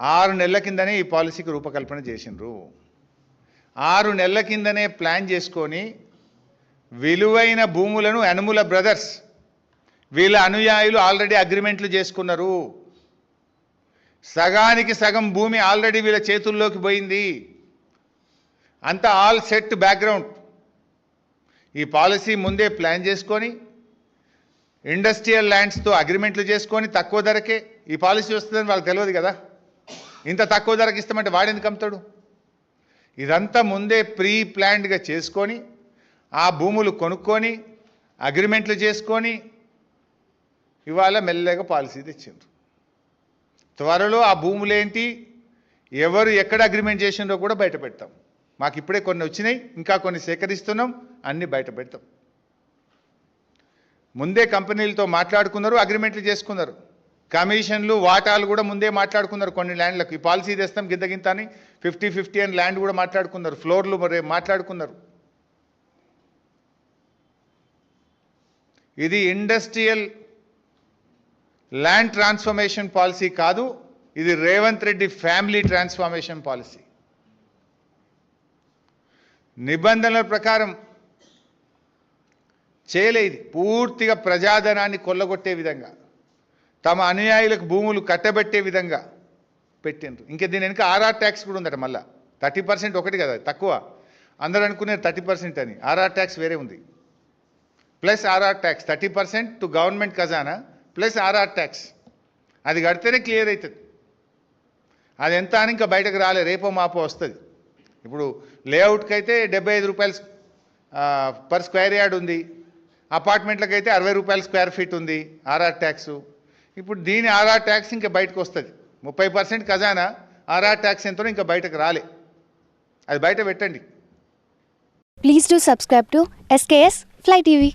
ఆరు నెలల కిందనే ఈ పాలసీకి రూపకల్పన చేసిండ్రు. ఆరు నెలల కిందనే ప్లాన్ చేసుకొని విలువైన భూములను అనుముల బ్రదర్స్ వీళ్ళ అనుయాయులు ఆల్రెడీ అగ్రిమెంట్లు చేసుకున్నారు. సగానికి సగం భూమి ఆల్రెడీ వీళ్ళ చేతుల్లోకి పోయింది. అంత ఆల్ సెట్ బ్యాక్గ్రౌండ్. ఈ పాలసీ ముందే ప్లాన్ చేసుకొని ఇండస్ట్రియల్ ల్యాండ్స్తో అగ్రిమెంట్లు చేసుకొని తక్కువ ధరకే ఈ పాలసీ వస్తుందని వాళ్ళకి తెలియదు కదా. ఇంత తక్కువ ధరకి ఇస్తామంటే వాడెందుకు అమ్ముతాడు? ఇదంతా ముందే ప్రీ ప్లాన్డ్గా చేసుకొని ఆ భూములు కొనుక్కొని అగ్రిమెంట్లు చేసుకొని ఇవాళ మెల్లగా పాలసీ తెచ్చిండ్రు. త్వరలో ఆ భూములేంటి ఎవరు ఎక్కడ అగ్రిమెంట్ చేసిండ్రో కూడా బయట పెడతాం. మాకు ఇప్పుడే కొన్ని వచ్చినాయి ఇంకా కొన్ని సేకరిస్తున్నాం అన్నీ బయట పెడతాం. ముందే కంపెనీలతో మాట్లాడుకున్నారు అగ్రిమెంట్లు చేసుకున్నారు. కమిషన్లు వాటాలు కూడా ముందే మాట్లాడుకున్నారు కొన్ని ల్యాండ్లకు. ఈ పాలసీ తెస్తాం గింత గింత అని ఫిఫ్టీ ఫిఫ్టీ అని ల్యాండ్ కూడా మాట్లాడుకున్నారు. ఫ్లోర్లు మరి మాట్లాడుకున్నారు. ఇది ఇండస్ట్రియల్ ల్యాండ్ ట్రాన్స్ఫర్మేషన్ పాలసీ కాదు ఇది Revanth Reddy family transformation policy. నిబంధనల ప్రకారం చేయలేదు పూర్తిగా ప్రజాధనాన్ని కొల్లగొట్టే విధంగా. తమ అనుయాయులకు భూములు కట్టబెట్టే విధంగా పెట్టిండ్రు. ఇంకా దీని వెనుక ఆర్ఆర్ ట్యాక్స్ కూడా ఉందట మళ్ళీ. థర్టీ పర్సెంట్ ఒకటి కదా తక్కువ. అందరూ అనుకునేది థర్టీ పర్సెంట్ అని. ఆర్ఆర్ ట్యాక్స్ వేరే ఉంది. Plus RR tax thirty percent to government ఖజానా ప్లస్ ఆర్ఆర్ ట్యాక్స్. అది కడితేనే క్లియర్ అవుతుంది అది ఎంత అని ఇంకా బయటకు రాలే రేపో మాపో వస్తుంది. ఇప్పుడు లేఅవుట్కి అయితే డెబ్బై ఐదు రూపాయలు పర్ స్క్వేర్ యార్డ్ ఉంది. అపార్ట్మెంట్లకు అయితే అరవై రూపాయల స్క్వేర్ ఫీట్ ఉంది ఆర్ఆర్ ట్యాక్స్. ఇప్పుడు దీని ఆర్ఆర్ ట్యాక్స్ ఇంకా బయటకు వస్తుంది. ముప్పై పర్సెంట్ ఖజానా ఆర్ఆర్ ట్యాక్స్ ఎంతో ఇంకా బయటకు రాలే. అది బయట పెట్టండి. Please do subscribe to SKS fly TV